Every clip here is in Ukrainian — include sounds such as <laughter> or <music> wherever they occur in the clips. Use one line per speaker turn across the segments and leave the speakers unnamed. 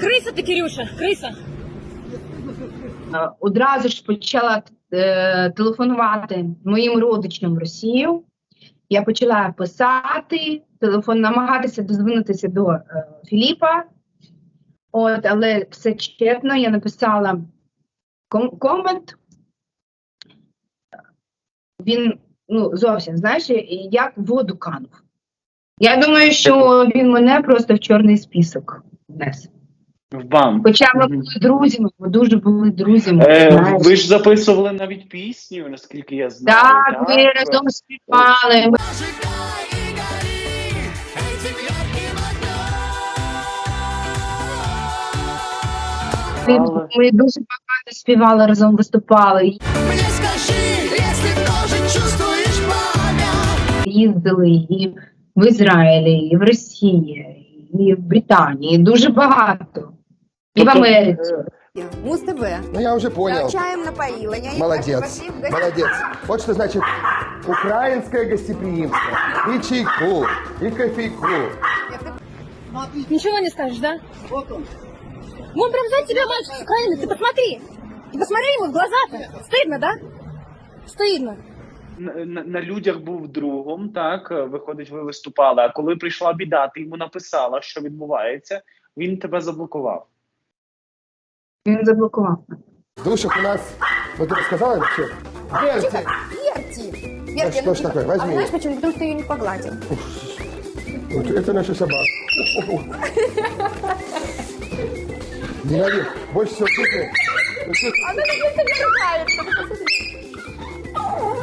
Криса ти, Кирюша, криса.
Одразу ж почала е, телефонувати моїм родичам в Росію. Я почала писати, телефон, намагатися дозвонитися до е, Філіпа. От, але все чесно, я написала ком- комент. Він ну, зовсім, знаєш, як воду канув. Я думаю, що він мене просто в чорний список внес.
В бам.
Хоча ми були друзями, ми дуже були друзями.
Е,
знаєш.
ви ж записували навіть пісню, наскільки я знаю.
Так, ми разом співали. Ми Ми дуже багато співали разом, виступали,
Мне скажи, тоже
їздили і в Ізраїлі, і в Росії, і в Британії. Дуже багато. І в
Тобто,
Америці.
е,
Муз-ТВ.
Ну, я уже понял.
Я чаем напоила. Я их
Молодец,
пошли в гостиницу.
молодец. Вот что значит украинское гостеприимство. И чайку, и кофейку.
Ничего не скажешь, да? Вот он. Он прям за тебя мальчик с Украины, ты посмотри. Ты посмотри ему в глаза-то. Стыдно, да? Стыдно.
на, на- на людях був другом, так е, виходить, ви виступали. А коли прийшла біда, ти йому написала, що відбувається, він тебе заблокував.
Він заблокував.
В душах у нас, вот ты рассказала вообще? Верьте.
Верти.
Да
Верти,
что ж
ну,
такое,
А
возьми.
знаешь почему? Потому что ты ее не погладил.
Вот это наша собака. Ненавижу. Больше всего вкусное.
Она как будто не ругается.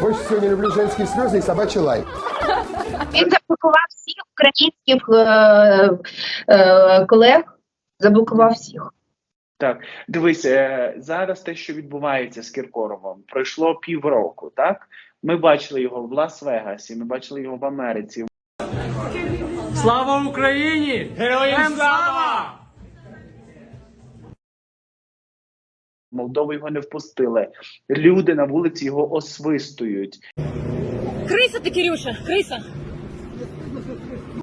Больше всего не люблю женские слезы и собачий лай.
Він заблокував всіх українських е, е, колег, заблокував всіх.
Так, дивись, е, зараз те, що відбувається з Кіркоровим, пройшло півроку, так? Ми бачили його в Лас-Вегасі, ми бачили його в Америці.
Слава Україні! Героям слава!
Молдову його не впустили. Люди на вулиці його освистують.
Криса ти, Кирюша, криса.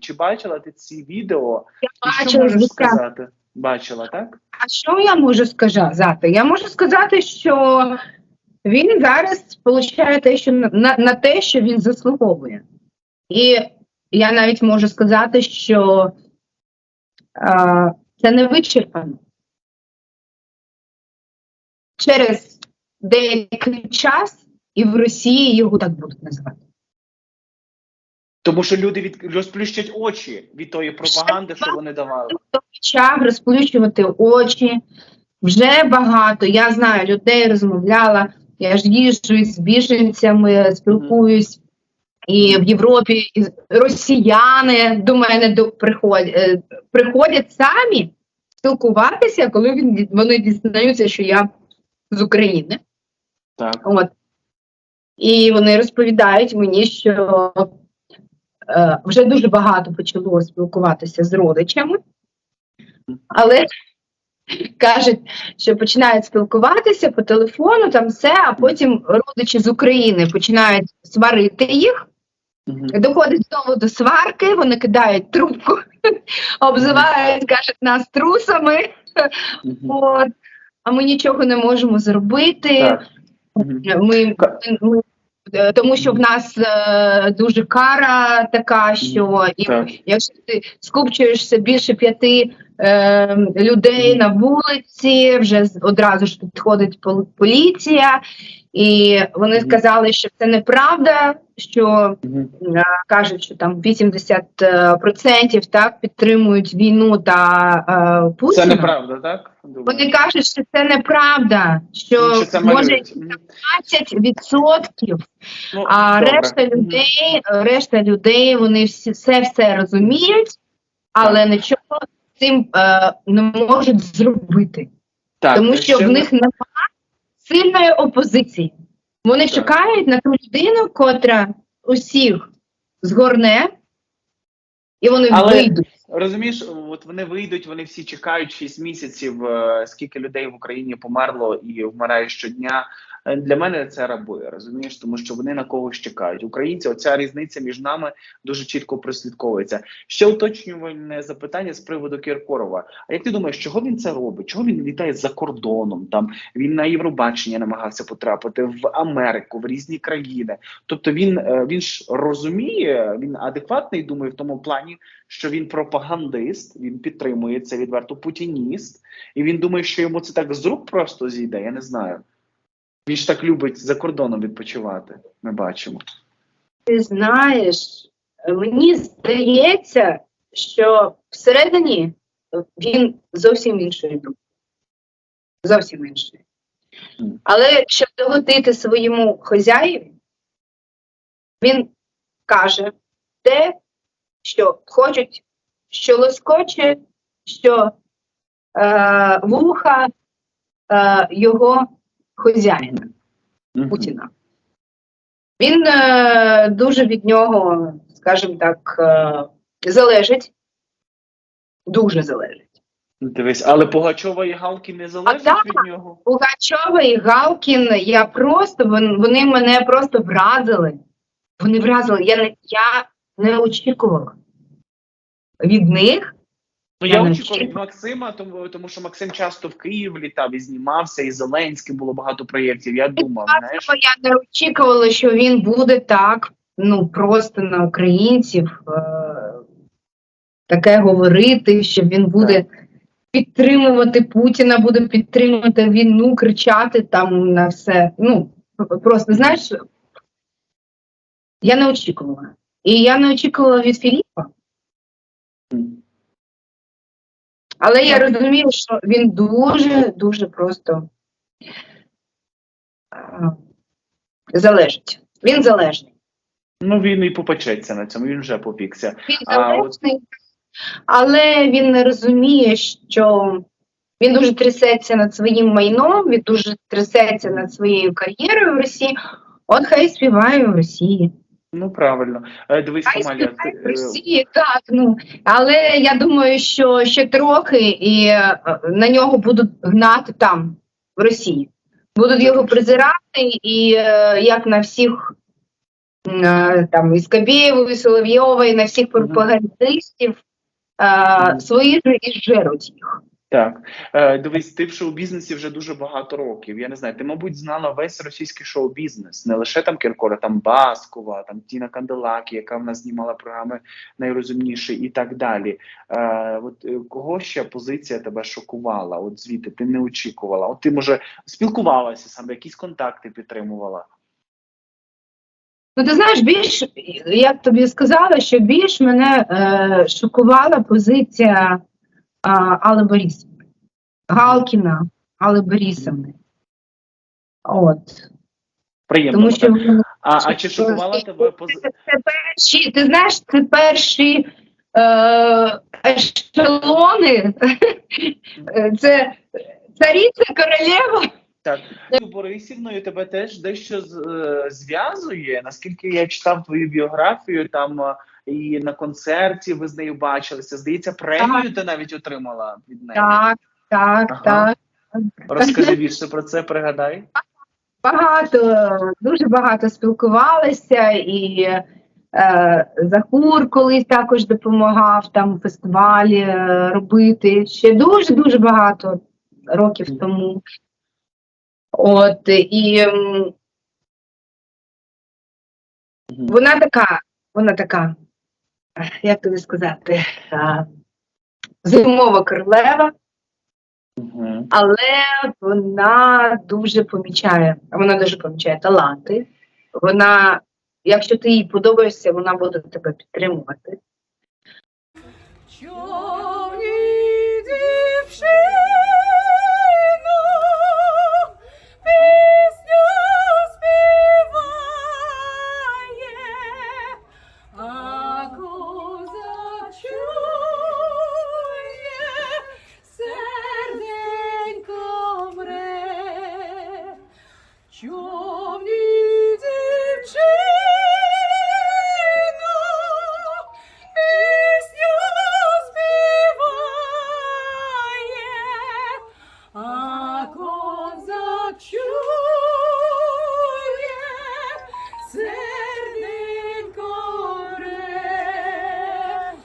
Чи бачила ти ці відео?
Я
І що
бачила,
можеш сказати? Бачила, так?
А що я можу сказати? Я можу сказати, що він зараз получає те, що на, на те, що він заслуговує. І я навіть можу сказати, що е, це не вичерпано. Через деякий час і в Росії його так будуть називати.
Тому що люди від розплющать очі від тої пропаганди, що вони давали.
хто почав розплющувати очі. Вже багато. Я знаю людей, розмовляла. Я ж їжджу із біженцями, спілкуюсь. І в Європі і росіяни до мене до, приходять, е, приходять самі спілкуватися, коли він, вони дізнаються, що я з України.
Так.
От. І вони розповідають мені, що вже дуже багато почало спілкуватися з родичами, але кажуть, що починають спілкуватися по телефону, там все, а потім родичі з України починають сварити їх. Доходить знову до сварки, вони кидають трубку, <laughs> обзивають, кажуть нас трусами, от, а ми нічого не можемо зробити. Ми, ми, е, тому що в нас е, дуже кара така, що і,
Так.
якщо ти скупчуєшся більше п'яти е, людей на вулиці, вже одразу ж підходить пол- поліція, і вони сказали, що це неправда, що е, кажуть, що там 80% так підтримують війну та е, Путіна.
Це неправда, так? Думаю.
Вони кажуть, що це неправда, що,
Що це
може
малюють. Мгм.
20%,
Ну,
а
добре.
решта людей, решта людей, вони всі все все розуміють, але нічого з цим е, не можуть зробити,
Так,
тому що
ще
в них немає сильної опозиції. Вони
Так.
чекають на ту людину, котра усіх згорне, і вони
Але-
вийдуть.
Розумієш, от вони вийдуть, вони всі чекають 6 місяців, е, скільки людей в Україні померло і вмирає щодня. Е, Для мене це раби, розумієш, тому що вони на когось чекають. Українці, оця різниця між нами дуже чітко прослідковується. Ще уточнювальне запитання з приводу Кіркорова. А як ти думаєш, чого він це робить? Чого він літає за кордоном? Там він на Євробачення намагався потрапити в Америку, в різні країни. Тобто він, е, він ж розуміє, він адекватний, думаю, в тому плані, що він пропагандист, він підтримує це відверто путініст, і він думає, що йому це так з рук просто зійде. Я не знаю. Він ж так любить за кордоном відпочивати. Ми бачимо.
Ти знаєш, мені здається, що всередині він зовсім іншої думки. Зовсім іншої. Але щоб догодити своєму хазяїві, він каже те, що хочуть, що лоскоче, що е, вуха е, його хазяїна. Путіна. Він е, дуже від нього, скажімо так, е, залежить. Дуже залежить.
Дивись, але Пугачова і Галки не залежать
так.
від нього.
Пугачова і Галкін, я просто вон- вони мене просто вразили. Вони вразили. Я не, я не очікувала від них.
Ну,
Я
очікував від. Максима, тому, тому що Максим часто в Київ літав і знімався, і Зеленським було багато проєктів. Я думав, знаєш.
Я не очікувала, що він буде так, ну просто на українців е- таке говорити, що він буде підтримувати Путіна, буде підтримувати війну, кричати там на все. Ну, просто знаєш, я не очікувала. І я не очікувала від Філіпа. Але я розумію, що він дуже, дуже просто залежить. Він залежний.
Ну він і попечеться на цьому, він вже попікся.
Він
А,
залежний, але він не розуміє, що він дуже трясеться над своїм майном, він дуже трясеться над своєю кар'єрою в Росії. От хай співає в Росії.
Ну правильно. Е, Дивись,
в
е,
Росії, так. Ну але я думаю, що ще трохи і е, на нього будуть гнати там, в Росії. Будуть його презирати, і як на всіх там і Скабєєву, і Соловйова, і на всіх пропагандистів е,
Мгм.
свої ж і жеруть їх.
Так, е, дивись, ти в шоу-бізнесі вже дуже багато років. Я не знаю, ти, мабуть, знала весь російський шоу-бізнес, не лише там Кіркора, там Баскова, там Тіна Канделакі, яка в нас знімала програми найрозумніші і так далі. Е, от е, кого ще позиція тебе шокувала? От звідти ти не очікувала? От ти може спілкувалася саме, якісь контакти підтримувала?
Ну, ти знаєш, більш як тобі сказала, що більш мене е, шокувала позиція Алли Борисовни, Галкіна, Алли Борисовни. От.
Приємно.
Тому що
а, а чи шокувала тебе пози...
це, перші, ти знаєш, це перші е, ешелони, це цариця королева.
Так, Борисівною тебе теж дещо е, зв'язує. Наскільки я читав твою біографію, там е, і на концерті ви з нею бачилися. Здається, премію ти навіть отримала від неї.
Так, так,
Ага.
так.
Розкажи більше про це, пригадай.
Багато, дуже багато спілкувалися і е, Захур колись також допомагав там фестивалі е, робити ще дуже дуже багато років тому. От і вона така, вона така, як тобі сказати, е, зимова королева. Але вона дуже помічає, вона дуже помічає таланти. Вона, якщо ти їй подобаєшся, вона буде тебе підтримувати.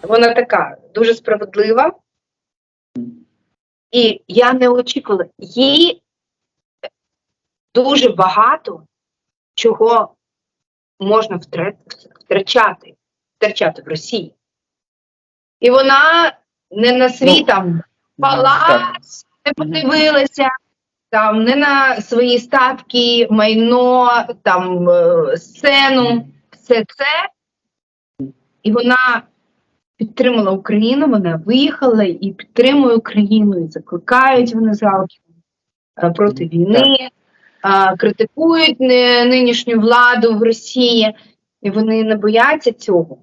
Вона така дуже справедлива. І я не очікувала. Їй дуже багато чого можна втрачати, втрачати в Росії. І вона не на свій
Ну,
там
Так.
палац, не подивилася, там не на свої статки, майно, там е, сцену, все це. І вона підтримала Україну, вона виїхала і підтримує Україну, і закликають вони залки е, проти війни, е, критикують нинішню владу в Росії, і вони не бояться цього.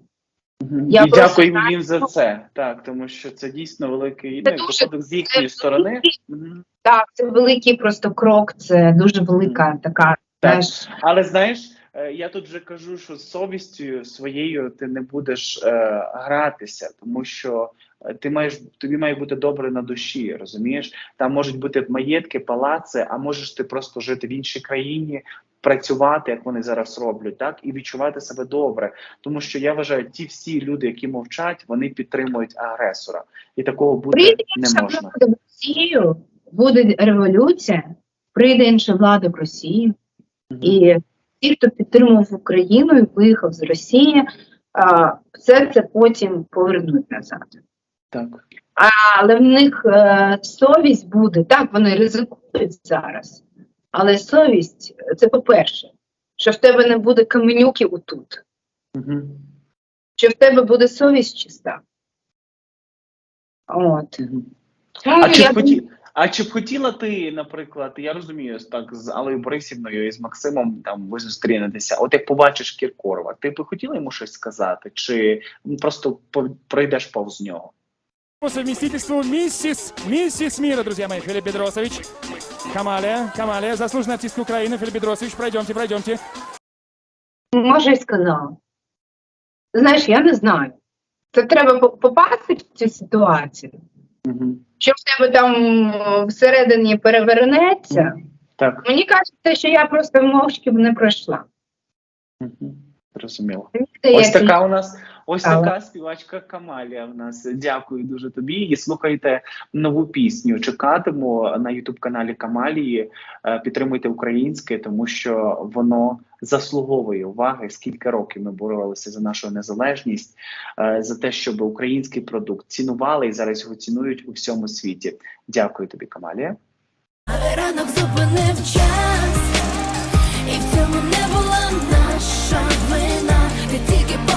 Я
і
просто
дякуємо
знаю,
їм за це. Так, тому що це дійсно великий
Це
ну,
дуже-
з їхньої
це
сторони.
великий- Так, це великий просто крок, це дуже велика така.
Так.
знаєш,
Але знаєш, я тут вже кажу, що з совістю своєю ти не будеш е, гратися, тому що е, ти маєш тобі має бути добре на душі, розумієш? Там можуть бути маєтки, палаци, а можеш ти просто жити в іншій країні, працювати, як вони зараз роблять, так і відчувати себе добре. Тому що я вважаю, ті всі люди, які мовчать, вони підтримують агресора, і такого бути
Прийде
не можна.
влада в Росію, буде революція, прийде інша влада в Росію,
Мгм.
і ті, хто підтримував Україну і виїхав з Росії, все це потім повернуть назад.
Так.
Але в них е, совість буде, так, вони ризикують зараз. Але совість це по-перше, що в тебе не буде каменюків отут,
Угу.
що в тебе буде совість чиста. От.
Угу.
Ну,
А чи,
я
хоті... а чи б хотіла ти, наприклад, я розумію, так з Алею Борисівною і з Максимом там ви зустрінетеся. От як побачиш Кіркорова, ти б хотіла йому щось сказати, чи просто по- пройдеш повз нього?
По совместительству миссис, миссис мира, друзья мои, Филипп Бедросович. Камалия, Камалия, заслуженный артистка Украины, Филипп Бедросович, пройдемте, пройдемте.
може й сказала. Знаєш, я не знаю. Це треба по- попасти в цю ситуацію. Що в тебе там всередині перевернеться.
Так,
Мені кажеться, що я просто мовчки б не пройшла.
угу. зрозуміло.
Мені
Ось така у нас, ось така співачка Камалія. В нас дякую дуже тобі. І слухайте нову пісню. Чекатиму на Ютуб каналі Камалії. Е, Підтримуйте українське, тому що воно заслуговує уваги. Скільки років ми боролися за нашу незалежність, е, за те, щоб український продукт цінували і зараз його цінують у всьому світі. Дякую тобі, Камалія.
Але ранок зупинив час, і в цьому не була наша вина. Ти тільки.